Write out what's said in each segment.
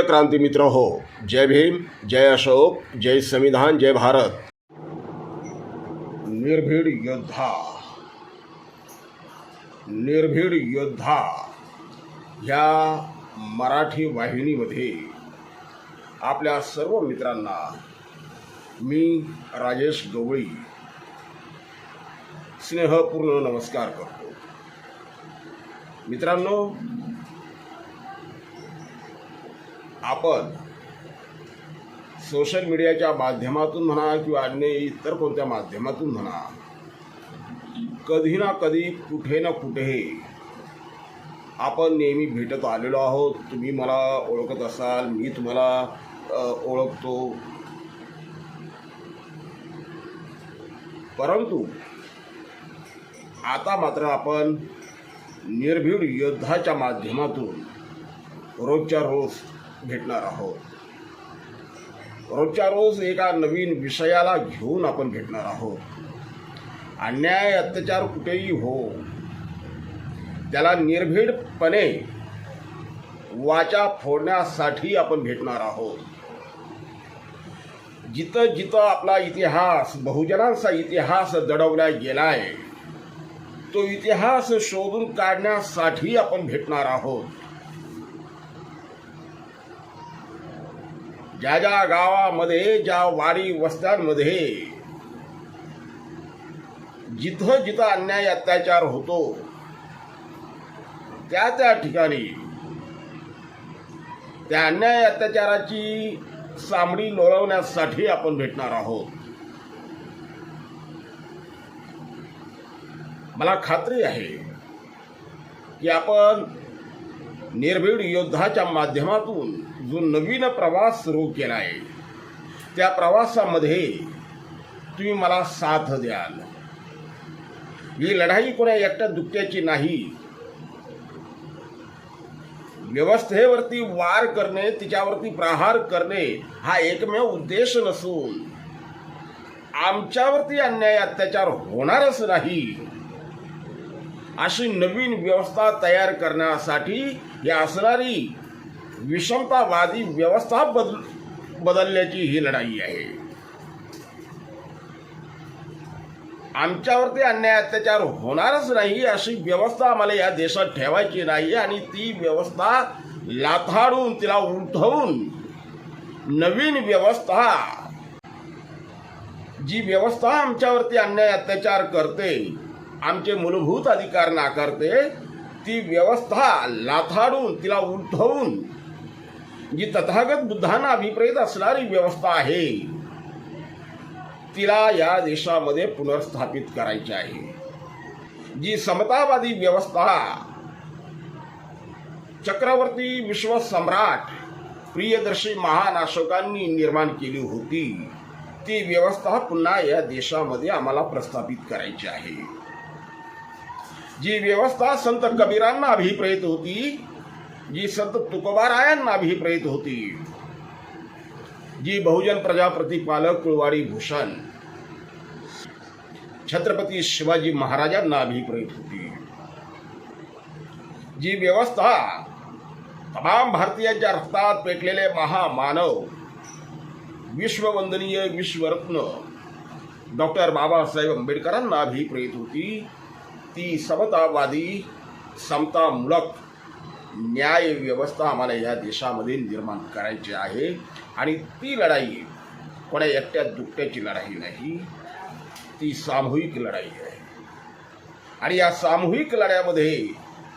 प्रिय क्रांती मित्र हो जय भीम जय अशोक जय संविधान जय भारत. निर्भीड योद्धा निर्भीड योद्धा ह्या मराठी वाहिनीमध्ये आपल्या सर्व मित्रांना मी राजेश गवळी स्नेहपूर्ण नमस्कार करतो. मित्रांनो आपण सोशल मीडियाच्या माध्यमातून म्हणा किंवा अन्य इतर कोणत्या माध्यमातून म्हणा कधी ना कधी कुठे ना कुठे आपण नेहमी भेटत आलेलो आहोत. तुम्ही मला ओळखत असाल मी तुम्हाला ओळखतो. परंतु आता मात्र आपण निर्भीड योद्धाच्या माध्यमातून रोजच्या रोज भेटणार आहोत. रोजच्या रोज एका नवीन विषयाला घेऊन आपण भेटणार आहोत. अन्याय अत्याचार कुठेही हो त्याला निर्भीडपणे वाचा फोडण्यासाठी आपण भेटणार आहोत. जिथं जिथं आपला इतिहास बहुजनांचा इतिहास दडवला गेलाय तो इतिहास शोधून काढण्यासाठी आपण भेटणार आहोत. ज्या ज्या गावामध्ये ज्या वाडी वस्त्यांमध्ये जिथं जिथं अन्याय अत्याचार होतो त्या त्या ठिकाणी त्या अन्याय अत्याचाराची सामडी लोळवण्यासाठी आपण भेटणार आहोत. मला खात्री आहे की आपण निर्भीड योद्धाच्या माध्यमातून जो नवीन प्रवास सुरू केला आहे त्या प्रवासामध्ये तुम्ही मला साथ द्याल. ही लढाई कोणा एकट्या दुःख्याची नाही. व्यवस्थेवरती वार करणे तिच्यावरती प्रहार करणे हा एकमेव उद्देश नसून आमच्यावरती अन्याय अत्याचार होणारच नाही. अशी नवीन व्यवस्था तयार करण्यासाठी ही असणारी विषमतावादी व्यवस्था बदल बदलण्याची ही लढाई आहे. आमच्यावरती अन्याय अत्याचार होणारच नाही अशी व्यवस्था आम्हाला या देशात ठेवायची नाही आणि ती व्यवस्था लाथाडून तिला उलथवून नवीन व्यवस्था जी व्यवस्था आमच्यावरती अन्याय अत्याचार करते आमचे मूलभूत अधिकार नाकारते ती व्यवस्था लाथाडून तिला उलथवून जी तथागत बुद्धांना अभिप्रेत असणारी व्यवस्था आहे तिला या देशामध्ये पुनर्स्थापित करायची आहे. जी समतावादी व्यवस्था चक्रवर्ती विश्वसम्राट प्रियदर्शी महान अशोकांनी निर्माण केली होती ती व्यवस्था पुन्हा या देशामध्ये आम्हाला प्रस्थापित करायची आहे. जी व्यवस्था संत कबीरांना अभिप्रेत होती जी संत तुकोबारायांना अभिप्रेत होती जी बहुजन प्रजा प्रतिपालक कुळवाडी भूषण छत्रपती शिवाजी महाराजांना अभिप्रेत होती. जी व्यवस्था तमाम भारतीयांच्या रक्तात पेटलेले महामानव विश्ववंदनीय विश्वरत्न डॉक्टर बाबासाहेब आंबेडकरांना अभिप्रेत होती. ती समतावादी समतामूलक न्याय व्यवस्था आम्हाला या देशामध्ये निर्माण करायची आहे. आणि ती लढाई कोणा एकट्या दुकट्याची लढाई नाही ती सामूहिक लढाई आहे. आणि या सामूहिक लढ्यामध्ये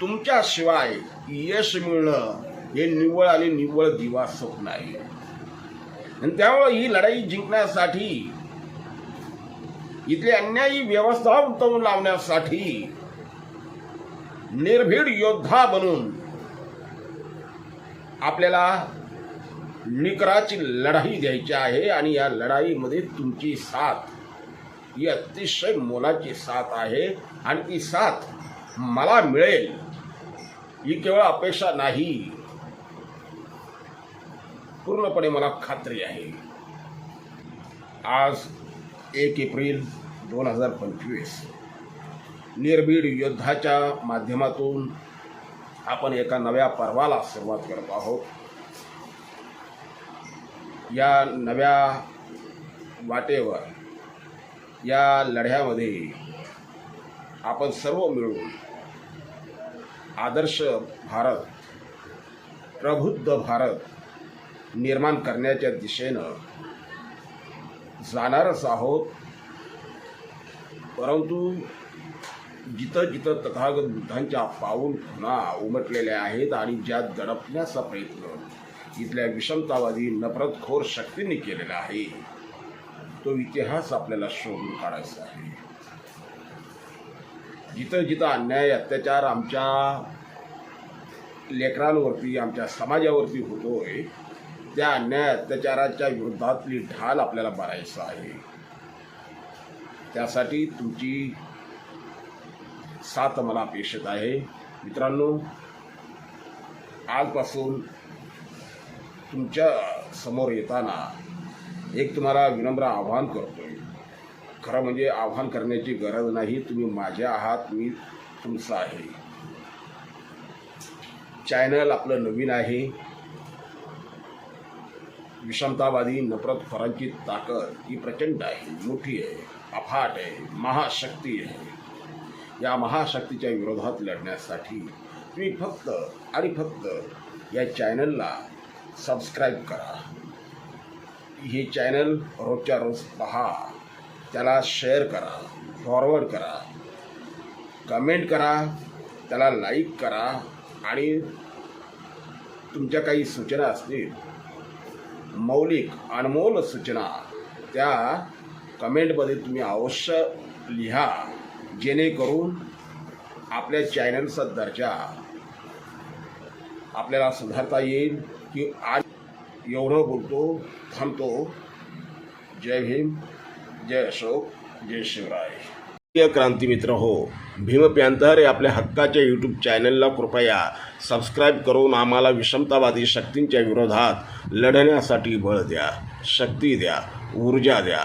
तुमच्याशिवाय यश मिळणं हे निव्वळ आणि निव्वळ दिवा स्वप्न आहे आणि त्यामुळे ही लढाई जिंकण्यासाठी इथली अन्यायी व्यवस्था उमटवून लावण्यासाठी निर्भीड योद्धा बनून आपल्याला निकराची लढाई द्यायची आहे आणि या लढाईमध्ये तुमची साथ ही अतिशय मोलाची साथ आहे आणि ती साथ मला मिळेल. ही केवळ अपेक्षा नाही. पूर्णपणे मला खात्री आहे. आज एक एप्रिल दोन हजार पंचवीस. निर्भीड योद्धाच्या माध्यमातून आपण एका नव्या पर्वाला सुरुवात करत आहोत. या नव्या वाटेवर या लढ्यामध्ये आपण सर्व मिळून आदर्श भारत प्रबुद्ध भारत निर्माण करण्याच्या दिशेनं जाणारच आहोत. परंतु जिथं जिथं तथागत बुद्धांच्या पाऊल खुणा उमटलेल्या आहेत आणि ज्यात दडपण्याचा प्रयत्न इथल्या विषमतावादी नफरतखोर शक्तींनी केलेला आहे तो इतिहास आपल्याला शोधून काढायचा आहे. जिथं जिथं अन्याय अत्याचार आमच्या लेकरांवरती आमच्या समाजावरती होतोय त्या अन्याय अत्याचाराच्या विरोधातली ढाल आपल्याला मारायचं आहे. त्यासाठी तुमची साथ मला अपेक्षित आहे. मित्रांनो आजपासून तुमच्यासमोर येताना एक तुम्हाला विनम्र आव्हान आहे खरं म्हणजे आव्हान करण्याची गरज नाही तुम्ही माझ्या आहात मी तुमचा आहे. चॅनल आपलं नवीन आहे. विषमतावादी नफरत फरांची ताकद ही प्रचंड आहे मोठी आहे. अफाट आहे महाशक्ती आहे. या महाशक्तीच्या विरोधात लढण्यासाठी तुम्ही फक्त आणि फक्त या चॅनलला सबस्क्राईब करा. हे चॅनल रोजच्या रोज पहा त्याला शेअर करा फॉरवर्ड करा कमेंट करा त्याला लाईक करा आणि तुमच्या काही सूचना असतील मौलिक अनमोल सूचना त्या कमेंटमध्ये तुम्ही अवश्य लिहा जेणेकरून आपल्या चॅनलचा दर्जा आपल्याला सुधारता येईल. की आज एवढं बोलतो थांबतो. जय भीम जय अशोक जय शिवराय. प्रिय क्रांती मित्र हो भीम पॅन्थर हे आपल्या हक्काच्या यूट्यूब चॅनलला कृपया सबस्क्राईब करून आम्हाला विषमतावादी शक्तींच्या विरोधात लढण्यासाठी बळ द्या शक्ती द्या ऊर्जा द्या.